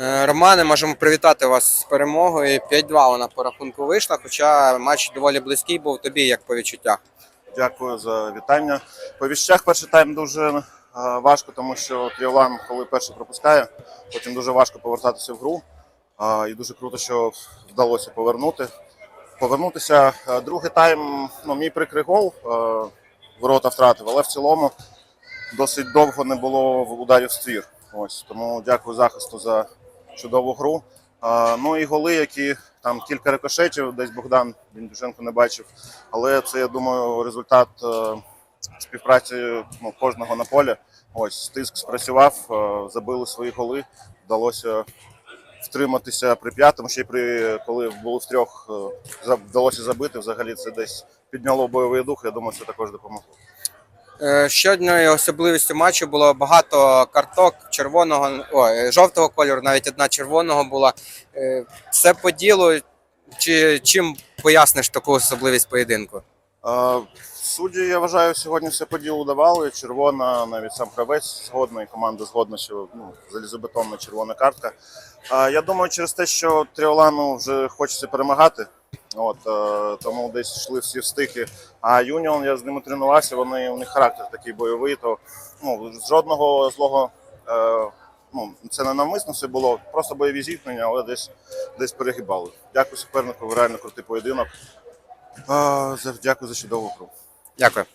Е, Романе, можемо привітати вас з перемогою. 5-2 вона по рахунку вийшла, хоча матч доволі близький був тобі, як по відчуттях. Дякую за вітання. По віщах перший тайм дуже е, важко, тому що Тріолан, коли перший пропускає, потім дуже важко повертатися в гру. І дуже круто, що вдалося повернути. Повернутися. Другий тайм, ну, мій прикрий гол, е, ворота втратив, але в цілому досить довго не було ударів в ствір. Ось тому дякую захисту за чудову гру. Ну і голи, які там кілька рикошетів, десь Богдан Біндюшенко не бачив. Але це, я думаю, результат е, співпраці ну, кожного на полі. Ось тиск спрацював, е, забили свої голи. Вдалося втриматися при п'ятому. Ще й при коли було в трьох, е, вдалося забити. Взагалі це десь підняло бойовий дух. Я думаю, це також допомогло. Е, Ще одною особливістю матчу було багато карток червоного, ой, жовтого кольору, навіть одна червоного була. Це по ділу. Чи чим поясниш таку особливість поєдинку? Е, Судді, я вважаю, сьогодні все по ділу давали. Червона, навіть сам гравець згодна, і команда згодна, що ну, залізобетонна червона картка. Е, Я думаю, через те, що Тріолану вже хочеться перемагати. От, е, тому десь йшли всі в. А Юніон, я з ними тренувався, вони, у них характер такий бойовий, то ну, жодного злого. Е, ну, це не навмисно все було, просто бойові зіткнення, але десь, десь перегибали. Дякую супернику, реально крутий поєдинок. Е, Дякую за чудову гру. Дякую.